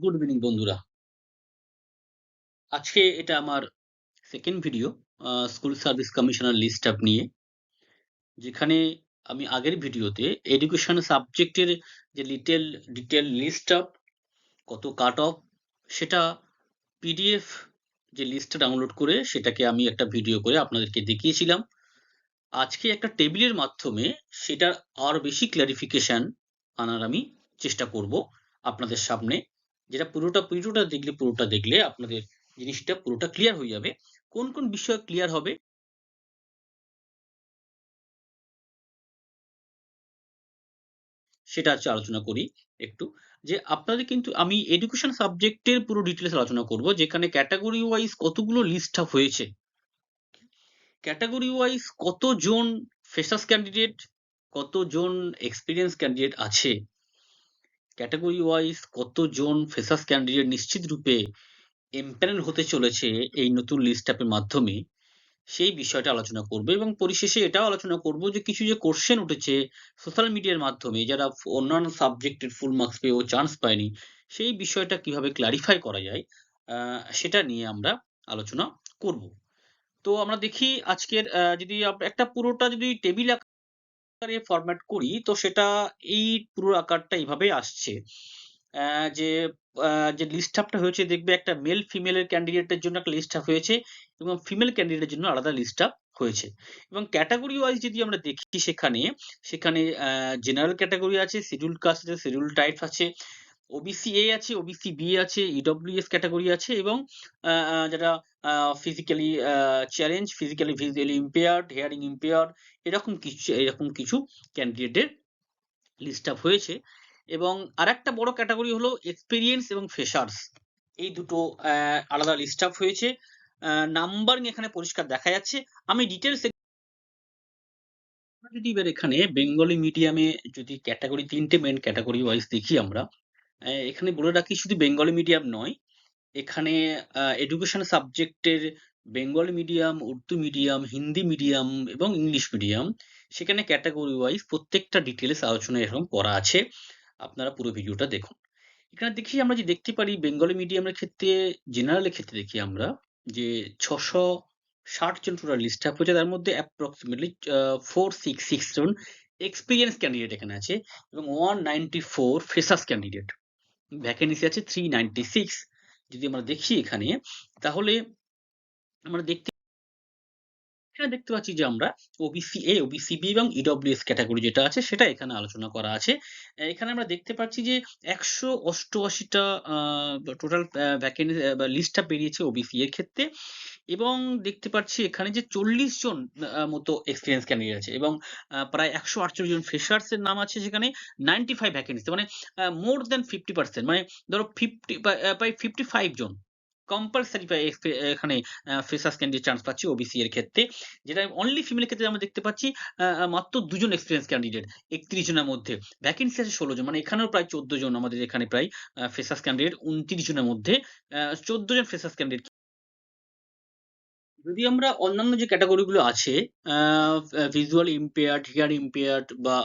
Good evening বন্ধুরা। আজকে এটা আমার second video school service commissioner list up নিয়ে। যেখানে আমি আগের ভিডিওতে এডুকেশন সাবজেক্টের যে লিটেল ডিটেল লিস্ট আপ, কত কাট অফ সেটা পিডিএফ যে লিস্টটা ডাউনলোড করে সেটাকে আমি একটা ভিডিও করে আপনাদেরকে দেখিয়েছিলাম। আজকে একটা টেবিলের মাধ্যমে সেটার আরও বেশি ক্লারিফিকেশন আনার আমি চেষ্টা করব আপনাদের সামনে। যেটা পুরোটা পুরোটা দেখলে পুরোটা দেখলে আপনাদের জিনিসটা পুরোটা ক্লিয়ার হয়ে যাবে। কোন, কোন বিষয় ক্লিয়ার হবে? সেটা আজকে আলোচনা করি একটু। যে আপনাদের কিন্তু আমি এডুকেশন সাবজেক্টের পুরো ডিটেইলস আলোচনা করব। যেখানে ক্যাটেগরি ওয়াইজ কতগুলো লিস্ট আপ হয়েছে। ক্যাটেগরি ওয়াইজ কতজন ফ্রেশার্স ক্যান্ডিডেট, কতজন এক্সপেরিয়েন্স ক্যান্ডিডেট আছে। ক্যাটেগরি ওয়াইজ কতজন ফ্রেশার্স ক্যান্ডিডেট নিশ্চিত রূপে এমপ্যানেল হতে চলেছে এই নতুন লিস্ট আপের মাধ্যমে, সেই বিষয়টা আলোচনা করব এবং পরিশেষে এটাও আলোচনা করব যে কিছু যে কোয়েশ্চেন উঠেছে সোশ্যাল মিডিয়ার মাধ্যমে যারা অন্যান্য সাবজেক্টের ফুল মার্কস পেয়েও চান্স পায়নি, সেই বিষয়টা কীভাবে ক্লারিফাই করা যায় সেটা নিয়ে আমরা আলোচনা করব। তো আমরা দেখি আজকের যদি একটা পুরোটা যদি টেবিল আকারে ফরম্যাট করি তো সেটা এই পুরো আকারটা এইভাবে আসছে। যে যে লিস্ট আপটা হয়েছে দেখবে একটা মেল ফিমেল এর ক্যান্ডিডেটের জন্য একটা লিস্ট আপ হয়েছে এবং ফিমেল ক্যান্ডিডেটের জন্য আলাদা লিস্ট আপ হয়েছে। এবং ক্যাটাগরি ওয়াইজ যদি আমরা দেখি সেখানে, সেখানে জেনারেল ক্যাটাগরি আছে, শিডিউল কাস্ট আছে, শিডিউল ট্রাইবস আছে, ওবিসি এ আছে, ওবিসি বি আছে, ইডব্লিউএস ক্যাটেগরি আছে এবং যারা physically challenge, physically visually impaired, hearing impaired এরকম কিছু এরকম কিছু ক্যান্ডিডেটের লিস্ট আপ হয়েছে। এবং আরেকটা বড় ক্যাটেগরি হলো এক্সপেরিয়েন্স এবং ফ্রেশার্স। এই দুটো আলাদা লিস্ট আপ হয়েছে। নাম্বারিং এখানে পরিষ্কার দেখা যাচ্ছে। আমি এবার এখানে বেঙ্গলি মিডিয়ামে যদি ক্যাটেগরি ৩ টে মেইন ক্যাটেগরি ওয়াইজ দেখি আমরা, এখানে বলে রাখি শুধু বেঙ্গলি মিডিয়াম নয়, এখানে এডুকেশন সাবজেক্টের Bengali medium, Urdu medium, Hindi medium এবং ইংলিশ মিডিয়াম সেখানে ক্যাটেগরি ওয়াইজ প্রত্যেকটা ডিটেইলস আলোচনা এরকম করা আছে। আপনারা পুরো ভিডিওটা দেখুন। এখানে দেখি আমরা যে দেখতে পারি বেঙ্গলি মিডিয়ামের ক্ষেত্রে জেনারেল এর ক্ষেত্রে দেখি আমরা যে ৬৬০ জন টোটাল লিস্ট আপ হয়েছে। তার মধ্যে অ্যাপ্রক্সিমেটলি আ ৪৬৬ জন এক্সপেরিয়েন্স ক্যান্ডিডেট এখানে আছে এবং 194 ফ্রেশার্স ক্যান্ডিডেট। ভ্যাকেন্সি আছে 396 যদি আমরা দেখি এখানে তাহলে আমরা দেখতে এখানে দেখতে পাচ্ছি যে আমরা ওবিসি এ, ওবিসি বি এবং ইডব্লিউএস ক্যাটাগরি যেটা আছে সেটা এখানে আলোচনা করা আছে। এখানে আমরা দেখতে পাচ্ছি যে একশো অষ্টআশিটা টোটাল ভ্যাকেন্সি লিস্টটা বেরিয়েছে ওবিসি এর ক্ষেত্রে এবং দেখতে পাচ্ছি এখানে যে ৪০ জন মতো এক্সপেরিয়েন্স ক্যান্ডিডেট আছে এবং প্রায় প্রায় ১৪৮ জন ফ্রেশার্স এর নাম আছে সেখানে 95 ভ্যাকেন্সি মানে মোর দ্যান 50% মানে ধরো 50 প্রায় প্রায় 55 জন কম্পালসারি প্রায় এখানে ফ্রেশার্স ক্যান্ডিডেট চান্স পাচ্ছে ওবিসি এর ক্ষেত্রে। যেটা অনলি ফিমেল ক্ষেত্রে আমরা দেখতে পাচ্ছি মাত্র ২ জন এক্সপেরিয়েন্স ক্যান্ডিডেট ৩১ জনের মধ্যে। ভ্যাকেন্সি আছে ১৬ জন মানে এখানেও প্রায় ১৪ জন আমাদের এখানে প্রায় ফ্রেশার্স ক্যান্ডিডেট ২৯ জনের মধ্যে ১৪ জন ফ্রেশার্স ক্যান্ডিডেট যদি আমরা অন্যান্য যে ক্যাটেগরি গুলো আছে ভিজুয়াল ইম্পেয়ার্ড, হিয়ারিং ইম্পেয়ার্ড বা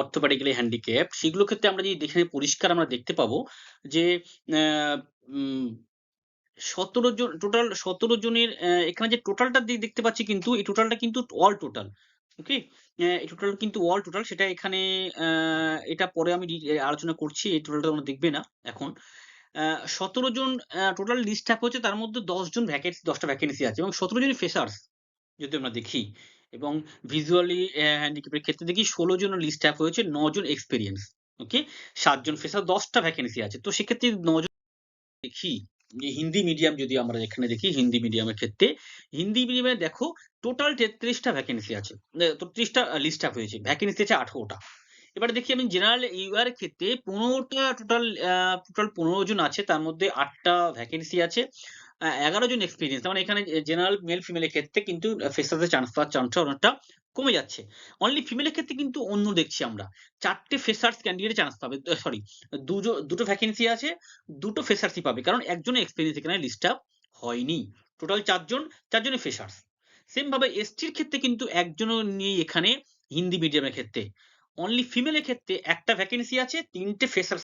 অর্থোপেডিক্যালি হ্যান্ডিক্যাপড সেগুলোর ক্ষেত্রে আমরা যদি দেখে পরিষ্কার আমরা দেখতে পাবো যে ১৭ জন টোটাল ১৭ জনের এখানে যে টোটালটা দেখতে পাচ্ছি কিন্তু এই টোটালটা কিন্তু অল টোটাল। ওকে? এই টোটাল কিন্তু অল টোটাল সেটা এখানে এটা পরে আমি আলোচনা করছি। এই টোটালটা তোমরা দেখবে না এখন। ১৭ জন টোটাল লিস্ট আপ হয়েছে তার মধ্যে ১০ জন ভ্যাকেন্সি ১০ টা ভ্যাকেন্সি আছে এবং ১৭ জনই ফ্রেশার্স যদি আমরা দেখি এবং ভিজুয়ালি অ্যা হ্যান্ডিক্যাপ এর ক্ষেত্রে দেখি ১৬ জন লিস্ট আপ হয়েছে ৯ জন এক্সপেরিয়েন্স। ওকে? ৭ জন ফ্রেশার ১০ টা ভ্যাকেন্সি আছে। তো সেক্ষেত্রে ৯ জন দেখি যে হিন্দি মিডিয়াম যদি আমরা এখানে দেখি হিন্দি মিডিয়ামের ক্ষেত্রে, হিন্দি মিডিয়ামে দেখো টোটাল ৩৩ টা ভ্যাকেন্সি আছে। এ ৩৩ টা লিস্ট আপ হয়েছে। ভ্যাকেন্সি আছে ১৮ টা। এবারে দেখি আমি জেনারেল ইউআর এর ক্ষেত্রে ১৫ টা টোটাল টোটাল ১৫ জন আছে। তার মধ্যে ৮ টা ভ্যাকেন্সি আছে। ১১ জন এক্সপেরিয়েন্স। মানে এখানে জেনারেল মেল ফিমেল এর ক্ষেত্রে কিন্তু ফ্রেশার্স এর চান্স পাওয়ার চান্সটা অনেকটা কমে যাচ্ছে। অনলি ফিমেল এর ক্ষেত্রে কিন্তু অন্য দেখছি আমরা। ৪ টে ফ্রেশার্স ক্যান্ডিডেট চান্স পাবে। সরি দুজ দুটো ভ্যাকেন্সি আছে, দুটো ফ্রেশার্সই পাবে। কারণ একজনের এক্সপেরিয়েন্স এখানে লিস্ট আপ হয়নি। টোটাল ৪ জন, ৪ জনই ফ্রেশার্স। সেম ভাবে এসটির ক্ষেত্রে কিন্তু একজনও নেই এখানে হিন্দি মিডিয়ামের ক্ষেত্রে। অনলি ফিমেলের ক্ষেত্রে একটা ভ্যাকেন্সি আছে, ৩ টে ফ্রেশার্স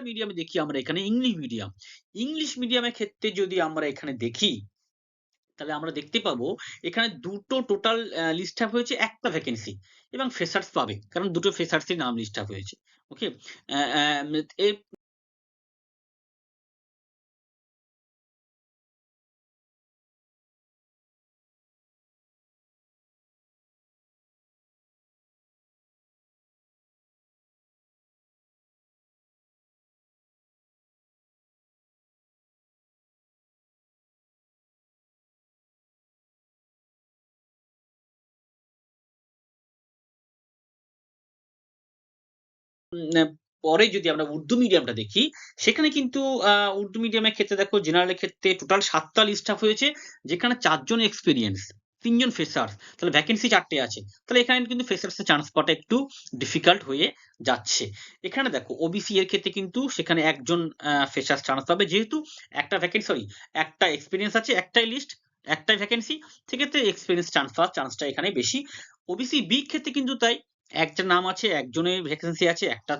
মিডিয়ামে দেখি আমরা এখানে ইংলিশ মিডিয়াম ইংলিশ মিডিয়ামের ক্ষেত্রে যদি আমরা এখানে দেখি তাহলে আমরা দেখতে পাবো এখানে দুটো টোটাল লিস্ট আপ হয়েছে একটা ভ্যাকেন্সি এবং ফ্রেশার্স পাবে কারণ দুটো ফ্রেশার্সের নাম লিস্ট আপ হয়েছে ওকে পরে যদি আমরা উর্দু মিডিয়ামটা দেখি, সেখানে কিন্তু উর্দু মিডিয়ামের ক্ষেত্রে দেখো জেনারেলের ক্ষেত্রে টোটাল সাতটা আপ হয়েছে, যেখানে চারজন এক্সপিরিয়েন্স তিনজন ফ্রেশার্স তাহলে ভ্যাকেন্সি চারটে আছে। তাহলে এখানে কিন্তু ফ্রেশার্স এর চান্স পাওয়াটা একটু ডিফিকাল্ট হয়ে যাচ্ছে। এখানে দেখো ওবিসি এর ক্ষেত্রে কিন্তু সেখানে একজন ফ্রেশার্স চান্স পাবে, যেহেতু একটা ভ্যাকেন্সি সরি একটা এক্সপিরিয়েন্স আছে, একটাই লিস্ট একটাই ভ্যাকেন্সি সেক্ষেত্রে এক্সপিরিয়েন্স চান্স পাওয়ার চান্সটা এখানে বেশি। ওবিসি বি ক্ষেত্রে কিন্তু তাই একটা নাম আছে, একজনের ভ্যাকেন্সি আছে, একটা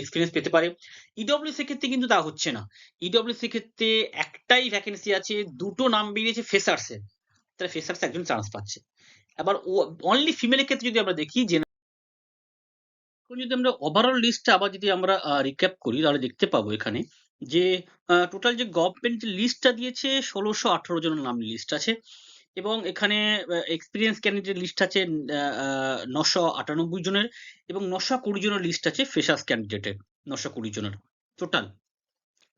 এক্সপিরিয়েন্স পেতে পারে। ইডব্লিউসি ক্ষেত্রে কিন্তু তা হচ্ছে না। ইডব্লিউসি ক্ষেত্রে একটাই ভ্যাকেন্সি আছে, দুটো নাম বেরিয়েছে ফ্রেশার্সের তাহলে ফ্রেশার্স একজন চান্স পাচ্ছে। আবার অনলি ফিমেলের ক্ষেত্রে যদি আমরা দেখি যে যদি আমরা ওভারঅল লিস্টটা আবার যদি আমরা রিক্যাপ করি, তাহলে দেখতে পাবো এখানে যে টোটাল যে গভর্নমেন্ট লিস্টটা দিয়েছে, ষোলোশো আঠারো জনের নাম লিস্ট আছে। এবং এখানে এক্সপিরিয়েন্স ক্যান্ডিডেট লিস্ট আছে নশো আটানব্বই জনের এবং নশো কুড়ি জনের লিস্ট আছে ফ্রেশার্স ক্যান্ডিডেটের নশো কুড়ি জনের টোটাল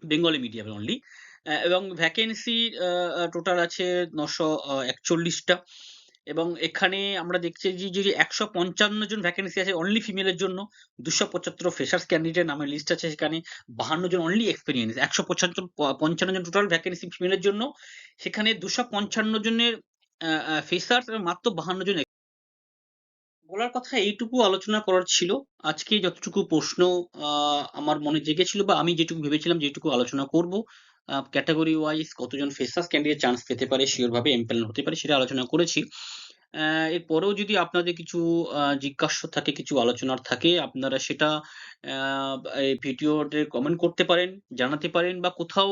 বেঙ্গলি মিডিয়ামের অনলি এবং ভ্যাকেন্সি টোটাল আছে নশো একচল্লিশটা। এবং এখানে আমরা দেখছি যে যে একশো পঞ্চান্ন জন ভ্যাকেন্সি আছে অনলি ফিমেলের জন্য। দুশো পঁচাত্তর ফ্রেশার্স ক্যান্ডিডেট নামের লিস্ট আছে সেখানে। বাহান্ন জন অনলি এক্সপিরিয়েন্স একশো পঞ্চান্ন জন টোটাল ভ্যাকেন্সি ফিমেলের জন্য। সেখানে দুশো পঞ্চান্ন জনের ফ্রেশার্স এবং মাত্র বাহান্ন জন বলার কথা এইটুকু আলোচনা করার ছিল। আজকে যতটুকু প্রশ্ন আমার মনে জেগেছিল বা আমি যেটুকু ভেবেছিলাম, যেটুকু আলোচনা করব। ক্যাটাগরি ওয়াইজ কতজন ফেসাস ক্যান্ডিডেট চান্স পেতে পারে? সেভাবে ভাবে এমপ্যানেল হতে পারে, সেটা আলোচনা করেছি। এরপরেও যদি আপনাদের কিছু জিজ্ঞাস্য থাকে, কিছু আলোচনার থাকে, আপনারা সেটা এই ভিডিওতে কমেন্ট করতে পারেন, জানাতে পারেন বা কোথাও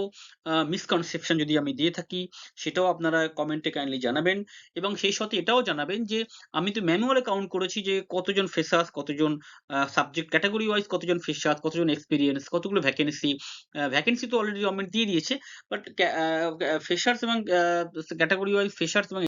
মিসকনসেপশন যদি আমি দিয়ে থাকি, সেটাও আপনারা কমেন্টে কাইন্ডলি জানাবেন এবং সেই সাথে এটাও জানাবেন যে, আমি তো ম্যানুয়ালে কাউন্ট করেছি যে কতজন ফ্রেশার্স কতজন সাবজেক্ট ক্যাটাগরি ওয়াইজ কতজন ফ্রেশার্স কতজন এক্সপিরিয়েন্স কতগুলো ভ্যাকেন্সি ভ্যাকেন্সি তো অলরেডি গভর্নমেন্ট দিয়ে দিয়েছে বাট ফ্রেশার্স এবং ক্যাটাগরি ওয়াইজ ফ্রেশার্স এবং